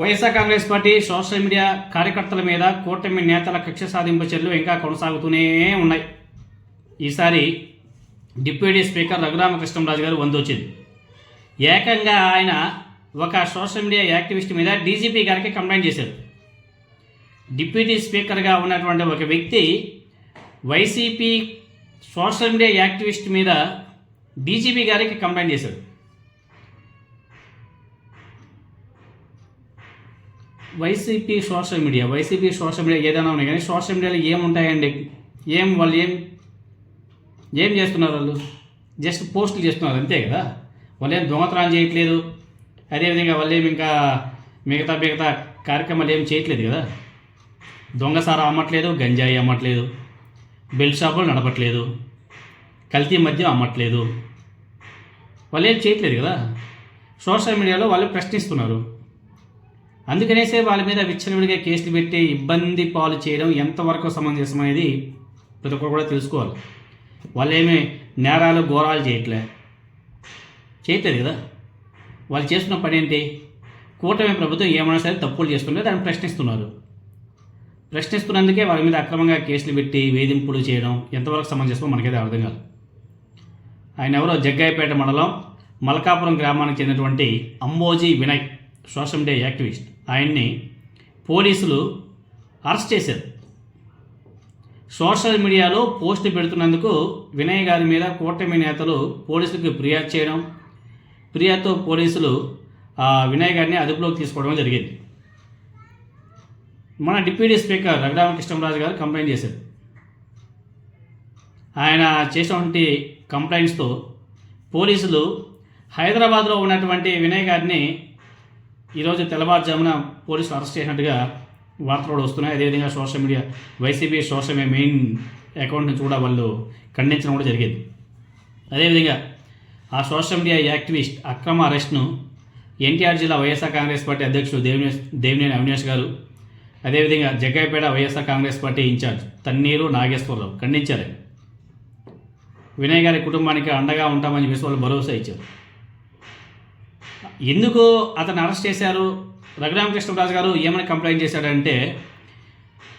YSR Congress party social media కార్యకర్తల మీద కూటమి నేతల కక్ష సాధింపు చర్యలు ఇంకా కొనసాగుతూనే ఉన్నాయి. ఈసారి డిప్యూటీ స్పీకర్ రఘురామకృష్ణరాజు గారు వందొచ్చింది ఏకంగా ఆయన ఒక సోషల్ మీడియా యాక్టివిస్ట్ మీద డీజీపీ గారికి కంప్లైంట్ చేశారు. డిప్యూటీ స్పీకర్గా ఉన్నటువంటి ఒక వ్యక్తి వైసీపీ సోషల్ మీడియా యాక్టివిస్ట్ మీద డీజీపీ గారికి కంప్లైంట్ చేశాడు YCP social media YCP social media ఏదైనా ఉన్నాయి కానీ సోషల్ మీడియాలో ఏముంటాయండి? ఏం వాళ్ళు ఏం ఏం చేస్తున్నారు వాళ్ళు? జస్ట్ పోస్టులు చేస్తున్నారు అంతే కదా? వాళ్ళు ఏం దొంగతనం చేయట్లేదు? అదేవిధంగా వాళ్ళు ఏమి ఇంకా మిగతా మిగతా కార్యక్రమాలు ఏం చేయట్లేదు కదా? దొంగసారా అమ్మట్లేదు గంజాయి అమ్మట్లేదు బెల్ట్ షాపులు నడపట్లేదు కల్తీ మద్యం అమ్మట్లేదు. వాళ్ళు ఏం చేయట్లేదు కదా? సోషల్ మీడియాలో వాళ్ళు ప్రశ్నిస్తున్నారు. అందుకనేసే వాళ్ళ మీద విచ్చలవిడిగా కేసులు పెట్టి ఇబ్బంది పాలు చేయడం ఎంతవరకు సమంజసం అనేది ప్రతి ఒక్కరు కూడా తెలుసుకోవాలి. వాళ్ళు ఏమి నేరాలు ఘోరాలు చేయట్లే. చేయట్లేదు కదా? వాళ్ళు చేస్తున్న పని ఏంటి? కూటమి ప్రభుత్వం ఏమైనా సరే తప్పులు చేస్తుంటే దాన్ని ప్రశ్నిస్తున్నారు. ప్రశ్నిస్తున్నందుకే వాళ్ళ మీద అక్రమంగా కేసులు పెట్టి వేధింపులు చేయడం ఎంతవరకు సమంజసమో మనకైతే అర్థం కాదు. ఆయన ఎవరో? జగ్గాయపేట మండలం మలకాపురం గ్రామానికి చెందినటువంటి Amboji Vinay social media activist. ఆయన్ని పోలీసులు అరెస్ట్ చేశారు. సోషల్ మీడియాలో పోస్ట్ పెడుతున్నందుకు వినయ్ గారి మీద కూటమి నేతలు పోలీసులకు ఫిర్యాదు చేయడం ఫిర్యాదుతో పోలీసులు ఆ వినయ్ గారిని అదుపులోకి తీసుకోవడం జరిగింది. మన డిప్యూటీ స్పీకర్ రఘురామకృష్ణరాజు గారు కంప్లైంట్ చేశారు. ఆయన చేసినటువంటి కంప్లైంట్స్తో పోలీసులు హైదరాబాద్లో ఉన్నటువంటి వినయ్ గారిని ఈరోజు తెల్లవారుజామున పోలీసులు అరెస్ట్ చేసినట్టుగా వార్తలు కూడా వస్తున్నాయి. అదేవిధంగా social media YCP social media main account నుంచి కూడా వాళ్ళు ఖండించడం కూడా జరిగింది. అదేవిధంగా ఆ సోషల్ మీడియా యాక్టివిస్ట్ అక్రమ అరెస్ట్ను ఎన్టీఆర్ జిల్లా వైఎస్ఆర్ కాంగ్రెస్ పార్టీ అధ్యక్షుడు దేవినేష్ దేవినేని అవినాష్ గారు అదేవిధంగా జగ్గాయపేట వైఎస్ఆర్ కాంగ్రెస్ పార్టీ ఇన్ఛార్జ్ తన్నీరు నాగేశ్వరరావు ఖండించారు. వినయ్ గారి కుటుంబానికి అండగా ఉంటామని చెప్పేసి వాళ్ళు భరోసా ఇచ్చారు. ఎందుకు అతను అరెస్ట్ చేశారు? రఘురామకృష్ణరాజు గారు ఏమని కంప్లైంట్ చేశాడంటే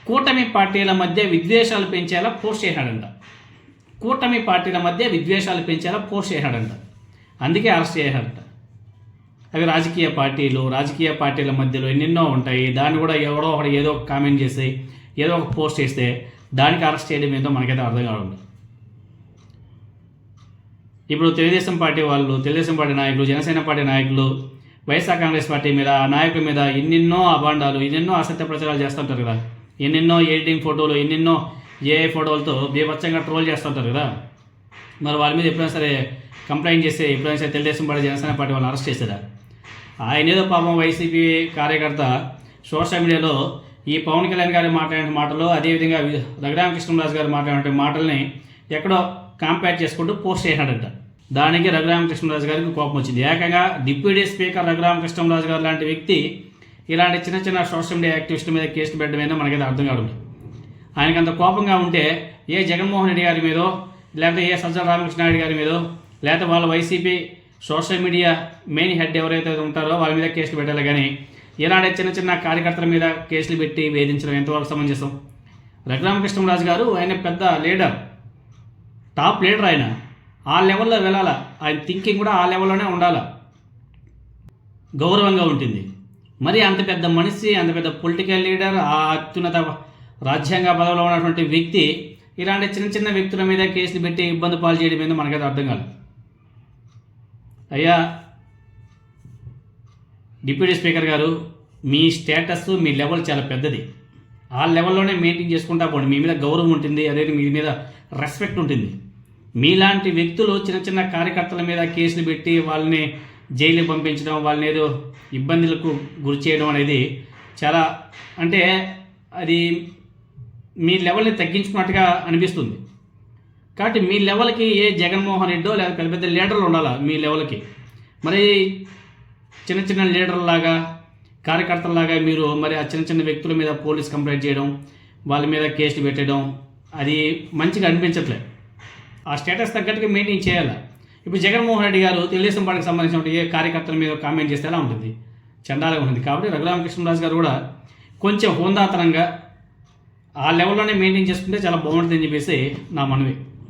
కూటమి పార్టీల మధ్య విద్వేషాలు పెంచేలా పోస్ట్ చేశాడంట. కూటమి పార్టీల మధ్య విద్వేషాలు పెంచేలా పోస్ట్ చేశాడంట. అందుకే అరెస్ట్ చేశాడంట. అవి రాజకీయ పార్టీలు రాజకీయ పార్టీల మధ్యలో ఎన్నెన్నో ఉంటాయి. దాన్ని కూడా ఎవడో ఒకటి ఏదో ఒక కామెంట్ చేసి ఏదో ఒక పోస్ట్ చేస్తే దానికి అరెస్ట్ చేయడం ఏంటో మనకైతే అర్థం కావడం ఇప్పుడు తెలుగుదేశం పార్టీ వాళ్ళు తెలుగుదేశం పార్టీ నాయకులు జనసేన పార్టీ నాయకులు వైఎస్ఆర్ కాంగ్రెస్ పార్టీ మీద ఆ నాయకుల మీద ఎన్నెన్నో అభాండాలు ఎన్నెన్నో అసత్య ప్రచారాలు చేస్తుంటారు కదా. ఎన్నెన్నో ఎడిటింగ్ ఫోటోలు ఎన్నెన్నో ఏ ఫోటోలతో బీభత్సంగా ట్రోల్ చేస్తుంటారు కదా. మరి వాళ్ళ మీద ఎప్పుడైనా సరే కంప్లైంట్ చేస్తే ఎప్పుడైనా సరే తెలుగుదేశం పార్టీ జనసేన పార్టీ వాళ్ళని అరెస్ట్ చేశారా ఆయన ఏదో పాపం వైసీపీ కార్యకర్త సోషల్ మీడియాలో ఈ పవన్ కళ్యాణ్ గారు మాట్లాడిన మాటలు అదేవిధంగా రఘురామకృష్ణరాజు గారు మాట్లాడిన మాటల్ని ఎక్కడో కాంపేర్ చేసుకుంటూ పోస్ట్ చేశాడంట. దానికి రఘురామకృష్ణరాజు గారికి కోపం వచ్చింది. ఏకంగా డిప్యూటీ స్పీకర్ రఘురామకృష్ణరాజు గారు లాంటి వ్యక్తి ఇలాంటి చిన్న చిన్న సోషల్ మీడియా యాక్టివిస్ట్ మీద కేసులు పెట్టడం మనకైతే అర్థం కావడం ఆయనకు ఆయనకి అంత కోపంగా ఉంటే ఏ జగన్మోహన్ రెడ్డి గారి మీదో లేకపోతే ఏ సజ్జల రామకృష్ణ నాయుడు గారి మీదో లేకపోతే వాళ్ళ YCP social media main head ఎవరైతే ఉంటారో వాళ్ళ మీద కేసులు పెట్టాలి. కానీ ఇలాంటి చిన్న చిన్న కార్యకర్తల మీద కేసులు పెట్టి వేధించడం ఎంతవరకు సమంజసం? రఘురామకృష్ణరాజు గారు ఆయన పెద్ద లీడర్ టాప్ లీడర్ ఆయన. ఆ లెవెల్లో వెళ్ళాలా? ఆయన థింకింగ్ కూడా ఆ లెవెల్లోనే ఉండాలా? గౌరవంగా ఉంటుంది. మరి అంత పెద్ద మనిషి అంత పెద్ద పొలిటికల్ లీడర్ ఆ అత్యున్నత రాజ్యాంగ పదవిలో ఉన్నటువంటి వ్యక్తి ఇలాంటి చిన్న చిన్న వ్యక్తుల మీద కేసులు పెట్టి ఇబ్బంది పాలు చేయడం మీద మనకైతే అర్థం కాదు. అయ్యా డిప్యూటీ స్పీకర్ గారు మీ స్టేటస్ మీ లెవెల్ చాలా పెద్దది. ఆ లెవెల్లోనే మెయింటైన్ చేసుకుంటా పోండి. మీ మీద గౌరవం ఉంటుంది అదే మీ మీద రెస్పెక్ట్ ఉంటుంది. మీలాంటి వ్యక్తులు చిన్న చిన్న కార్యకర్తల మీద కేసులు పెట్టి వాళ్ళని జైలు పంపించడం వాళ్ళని ఏదో ఇబ్బందులకు గురి చేయడం అనేది చాలా అంటే అది మీ లెవెల్ని తగ్గించుకున్నట్టుగా అనిపిస్తుంది. కాబట్టి మీ లెవెల్కి ఏ జగన్మోహన్ రెడ్డో లేదా పెద్ద పెద్ద లీడర్లు ఉండాలా మీ లెవెల్కి? మరి చిన్న చిన్న లీడర్లాగా కార్యకర్తలాగా మీరు మరి ఆ చిన్న చిన్న వ్యక్తుల మీద పోలీస్ కంప్లైంట్ చేయడం వాళ్ళ మీద కేసులు పెట్టడం అది మంచిగా అనిపించట్లేదు ఆ స్టేటస్ తగ్గట్టుగా మెయింటైన్ చేయాలి? ఇప్పుడు జగన్మోహన్ రెడ్డి గారు తెలుగుదేశం పార్టీకి సంబంధించిన ఏ కార్యకర్తల మీద కామెంట్ చేస్తే ఎలా ఉంటుంది? చండాలుగా ఉంటుంది. కాబట్టి రఘురామకృష్ణరాజు గారు కూడా కొంచెం హోందాతనంగా ఆ లెవెల్లోనే మెయింటైన్ చేసుకుంటే చాలా బాగుంటుంది అని చెప్పేసి నా మనవి.